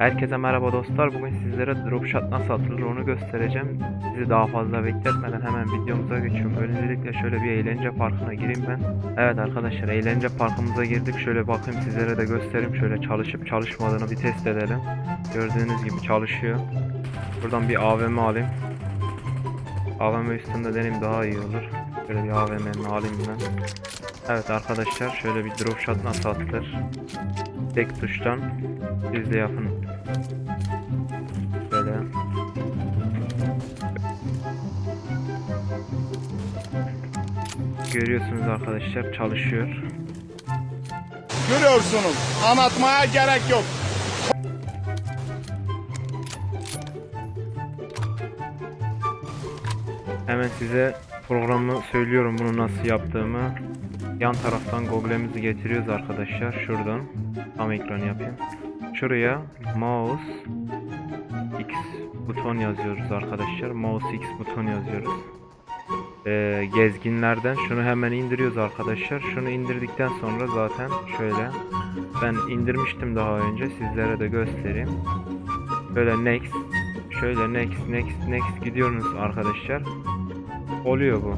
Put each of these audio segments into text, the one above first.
Herkese merhaba dostlar. Bugün sizlere dropshot nasıl atılır onu göstereceğim. Sizi daha fazla bekletmeden hemen videomuza geçiyorum. Öncelikle şöyle bir eğlence parkına gireyim ben. Evet arkadaşlar eğlence parkımıza girdik. Şöyle bakayım sizlere de göstereyim. Şöyle çalışıp çalışmadığını bir test edelim. Gördüğünüz gibi çalışıyor. Buradan bir AVM alayım. AVM üstünde deneyim daha iyi olur. Şöyle bir AVM'ni alayım ben. Evet arkadaşlar şöyle bir dropshot nasıl atılır? Tek tuştan siz de yapın. Böyle. Görüyorsunuz arkadaşlar çalışıyor. Görüyorsunuz. Anlatmaya gerek yok. Hemen size programı söylüyorum bunu nasıl yaptığımı. Yan taraftan Google'emizi getiriyoruz arkadaşlar. Şuradan tam ekran yapayım. Şuraya mouse X buton yazıyoruz arkadaşlar. Mouse X buton yazıyoruz. Ee, gezginlerden şunu hemen indiriyoruz arkadaşlar. Şunu indirdikten sonra zaten şöyle ben indirmiştim daha önce sizlere de göstereyim. Böyle next şöyle next next next gidiyorsunuz arkadaşlar. Oluyor bu.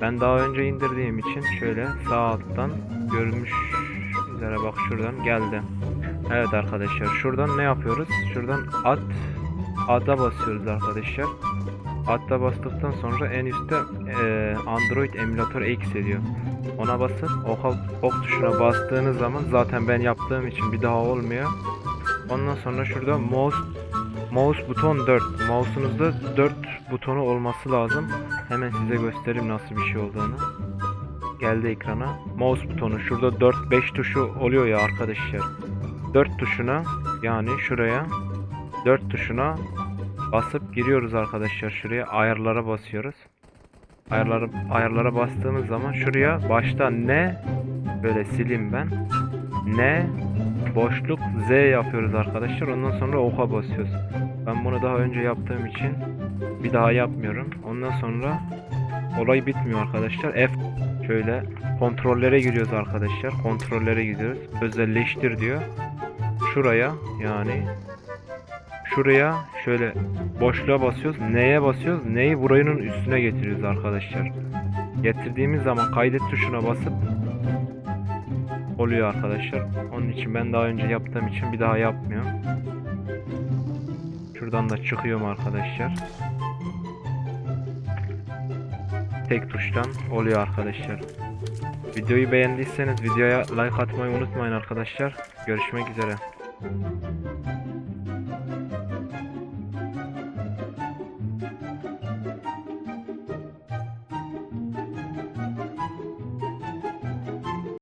Ben daha önce indirdiğim için şöyle sağ alttan görmüş bak şuradan geldi. Evet arkadaşlar şuradan ne yapıyoruz? Şuradan at ada basıyoruz arkadaşlar. Atta bastıktan sonra en üstte eee, Android emülatör X ediyor. Ona basın ok, ok tuşuna bastığınız zaman zaten ben yaptığım için bir daha olmuyor. Ondan sonra şurada mouse mouse buton 4. Mouse'unuzda 4 butonu olması lazım. Hemen size göstereyim nasıl bir şey olduğunu. Geldi ekrana. Mouse butonu şurada 4 5 tuşu oluyor ya arkadaşlar. 4 tuşuna yani şuraya 4 tuşuna basıp giriyoruz arkadaşlar şuraya ayarlara basıyoruz. Ayarlara ayarlara bastığımız zaman şuraya başta ne böyle sileyim ben. Ne boşluk Z yapıyoruz arkadaşlar. Ondan sonra oka basıyoruz. Ben bunu daha önce yaptığım için bir daha yapmıyorum. Ondan sonra olay bitmiyor arkadaşlar. F şöyle kontrollere giriyoruz arkadaşlar. Kontrollere gidiyoruz. Özelleştir diyor. Şuraya yani şuraya şöyle boşluğa basıyoruz. Neye basıyoruz? Neyi buranın üstüne getiriyoruz arkadaşlar. Getirdiğimiz zaman kaydet tuşuna basıp oluyor arkadaşlar. Onun için ben daha önce yaptığım için bir daha yapmıyorum. Şuradan da çıkıyorum arkadaşlar. Tek tuştan oluyor arkadaşlar. Videoyu beğendiyseniz videoya like atmayı unutmayın arkadaşlar. Görüşmek üzere. Thank you.